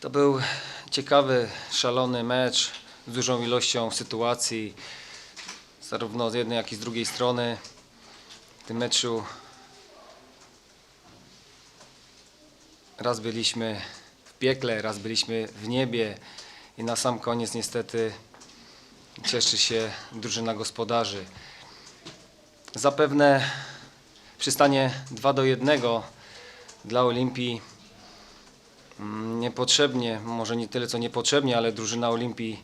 To był ciekawy, szalony mecz z dużą ilością sytuacji, zarówno z jednej, jak i z drugiej strony. W tym meczu raz byliśmy w piekle, raz byliśmy w niebie i na sam koniec niestety cieszy się drużyna gospodarzy. Zapewne przystanie 2 do 1 dla Olimpii Niepotrzebnie, może nie tyle co niepotrzebnie, ale drużyna Olimpii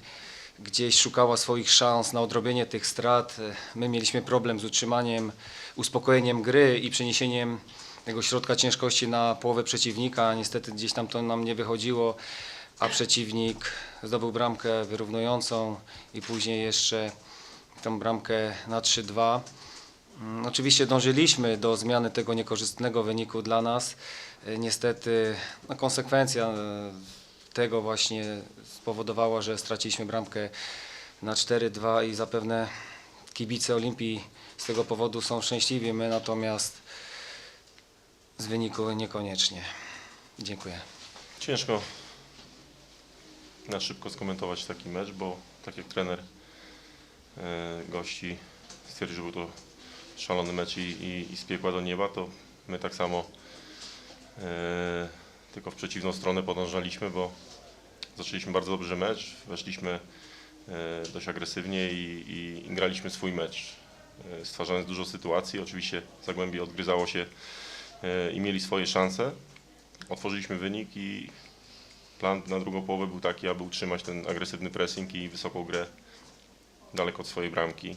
gdzieś szukała swoich szans na odrobienie tych strat. My mieliśmy problem z utrzymaniem, uspokojeniem gry i przeniesieniem tego środka ciężkości na połowę przeciwnika. Niestety gdzieś tam to nam nie wychodziło, a przeciwnik zdobył bramkę wyrównującą i później jeszcze tą bramkę na 3-2. Mm, Oczywiście dążyliśmy do zmiany tego niekorzystnego wyniku dla nas. E, Niestety no, konsekwencja e, tego właśnie spowodowała, że straciliśmy bramkę na 4-2 i zapewne kibice Olimpii z tego powodu są szczęśliwi, my natomiast z wyniku niekoniecznie. Dziękuję. Ciężko na szybko skomentować taki mecz, bo tak jak trener e, gości stwierdził, że był to szalony mecz i, i, i z piekła do nieba, to my tak samo e, tylko w przeciwną stronę podążaliśmy, bo zaczęliśmy bardzo dobrze mecz, weszliśmy e, dość agresywnie i, i, i graliśmy swój mecz, e, stwarzając dużo sytuacji. Oczywiście Zagłębie odgryzało się i mieli swoje szanse. Otworzyliśmy wynik i plan na drugą połowę był taki, aby utrzymać ten agresywny pressing i wysoką grę daleko od swojej bramki.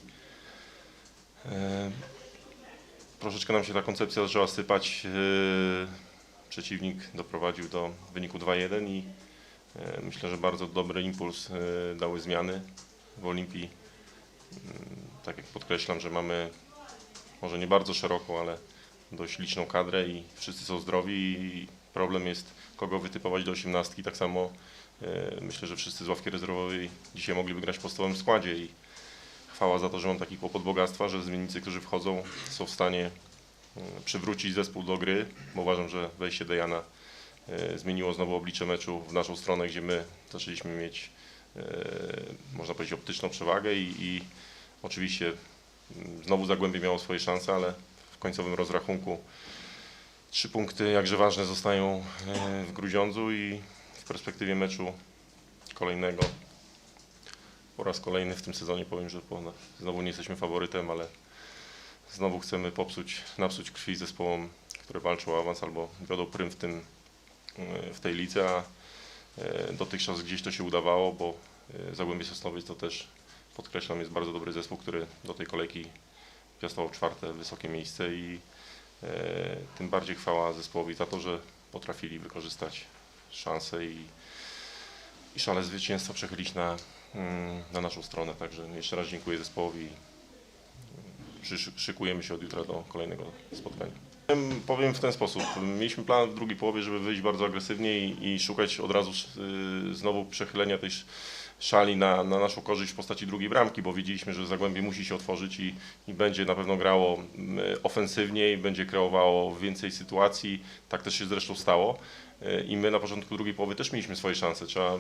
Troszeczkę nam się ta koncepcja zaczęła sypać. e, Przeciwnik doprowadził do wyniku 2-1 i e, myślę, że bardzo dobry impuls e, dały zmiany w Olimpii. Tak jak podkreślam, że mamy może nie bardzo szeroką, ale dość liczną kadrę i wszyscy są zdrowi i problem jest kogo wytypować do osiemnastki. Tak samo myślę, że wszyscy z ławki rezerwowej dzisiaj mogliby grać w podstawowym składzie i chwała za to, że mam taki kłopot bogactwa, że zmiennicy, którzy wchodzą są w stanie e, przywrócić zespół do gry, bo uważam, że wejście Dejana e, zmieniło znowu oblicze meczu w naszą stronę, gdzie my zaczęliśmy mieć e, można powiedzieć optyczną przewagę i, i oczywiście mm, znowu Zagłębie miało swoje szanse, ale w końcowym rozrachunku trzy punkty jakże ważne zostają e, w Grudziądzu i w perspektywie meczu kolejnego po raz kolejny w tym sezonie powiem, że znowu nie jesteśmy faworytem, ale znowu chcemy popsuć, napsuć krwi zespołom, które walczą o awans albo wiodą prym w, tym, e, w tej lidze, a e, dotychczas gdzieś to się udawało, bo e, Zagłębie Sosnowiec to też podkreślam jest bardzo dobry zespół, który do tej kolejki piastował czwarte wysokie miejsce i tym bardziej chwała zespołowi za to, że potrafili wykorzystać szansę i, i szale zwycięstwa przechylić na, mm, na naszą stronę. Także jeszcze raz dziękuję zespołowi. Przysz- Szykujemy się od jutra do kolejnego spotkania. Powiem- w ten sposób. Mieliśmy plan w drugiej połowie, żeby wyjść bardzo agresywnie i, i szukać od razu y, znowu przechylenia tej szali na, na naszą korzyść w postaci drugiej bramki, bo wiedzieliśmy, że Zagłębie musi się otworzyć i, i będzie na pewno grało ofensywniej, będzie kreowało więcej sytuacji. Tak też się zresztą stało. Y, I my na początku drugiej połowy też mieliśmy swoje szanse. Trzeba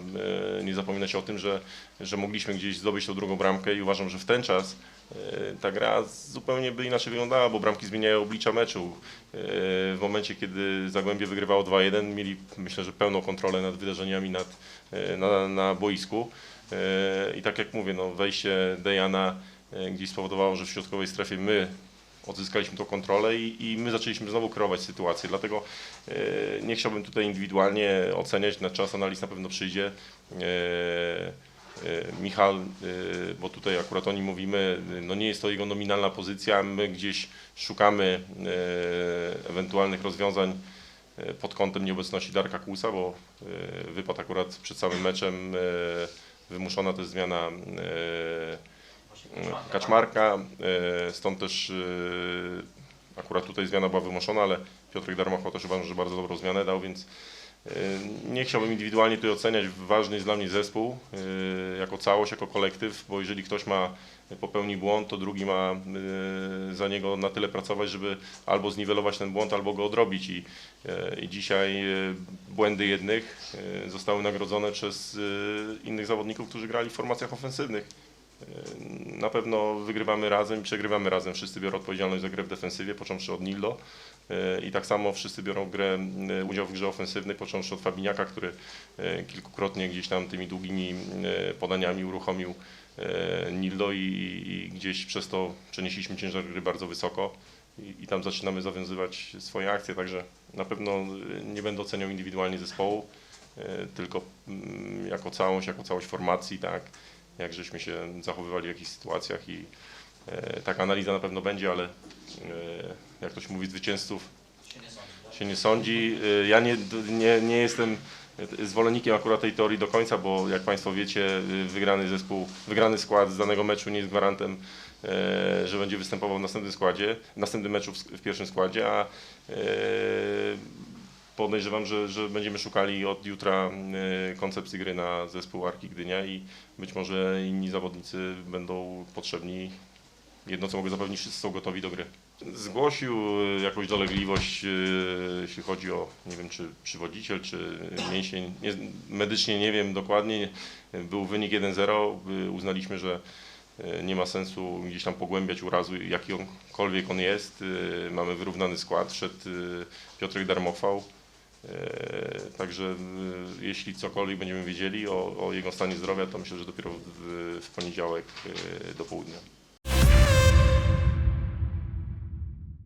y, nie zapominać o tym, że, że mogliśmy gdzieś zdobyć tą drugą bramkę i uważam, że w ten czas y, ta gra zupełnie by inaczej wyglądała, bo bramki zmieniają oblicza meczu. W momencie, kiedy Zagłębie wygrywało 2-1, mieli myślę, że pełną kontrolę nad wydarzeniami nad, na, na boisku. Y, I tak jak mówię, no, wejście Dejana y, gdzieś spowodowało, że w środkowej strefie my odzyskaliśmy tą kontrolę i, i my zaczęliśmy znowu kreować sytuację. Dlatego e, nie chciałbym tutaj indywidualnie oceniać, na czas analiz na pewno przyjdzie. E, e, Michal, e, bo tutaj akurat o nim mówimy, no nie jest to jego nominalna pozycja, my gdzieś szukamy e, ewentualnych rozwiązań e, pod kątem nieobecności Darka Kłusa, bo e, wypadł akurat przed samym meczem, e, wymuszona jest zmiana e, Kaczmarka, e, stąd też e, akurat tutaj zmiana była wymuszona, ale Piotrek Darmochał też uważam, że bardzo dobrą zmianę dał, więc e, nie chciałbym indywidualnie tutaj oceniać, ważny jest dla mnie zespół e, jako całość, jako kolektyw, bo jeżeli ktoś ma popełni błąd, to drugi ma za niego na tyle pracować, żeby albo zniwelować ten błąd, albo go odrobić. I, i dzisiaj błędy jednych y, zostały nagrodzone przez y, innych zawodników, którzy grali w formacjach ofensywnych. Y, Na pewno wygrywamy razem i przegrywamy razem. Wszyscy biorą odpowiedzialność za grę w defensywie, począwszy od Nildo. I tak samo wszyscy biorą grę, udział w grze ofensywnej, począwszy od Fabiniaka, który kilkukrotnie gdzieś tam tymi długimi podaniami uruchomił Nildo i, i gdzieś przez to przenieśliśmy ciężar gry bardzo wysoko i, i tam zaczynamy zawiązywać swoje akcje, także na pewno nie będę oceniał indywidualnie zespołu, y, tylko mm, jako całość, jako całość formacji, tak, jak żeśmy się zachowywali w jakichś sytuacjach i e, taka analiza na pewno będzie, ale e, jak ktoś mówi zwycięzców się nie sądzi. E, Ja nie, nie, nie jestem zwolennikiem akurat tej teorii do końca, bo jak Państwo wiecie, e, wygrany zespół, wygrany skład z danego meczu nie jest gwarantem, e, że będzie występował w następnym składzie, w następnym meczu w, w pierwszym składzie, a e, podejrzewam, że, że będziemy szukali od jutra e, koncepcji gry na zespół Arki Gdynia i być może inni zawodnicy będą potrzebni. Jedno co mogę zapewnić, wszyscy są gotowi do gry. Zgłosił e, jakąś dolegliwość, e, jeśli chodzi o, nie wiem, czy przywodziciel, czy mięsień. Nie, medycznie nie wiem dokładnie. Był wynik 1-0. e, Uznaliśmy, że nie ma sensu gdzieś tam pogłębiać urazu, jakikolwiek on jest. Mamy wyrównany skład. Wszedł e, Piotrek Darmochwał. Także jeśli cokolwiek będziemy wiedzieli o, o jego stanie zdrowia, to myślę, że dopiero w, w poniedziałek do południa.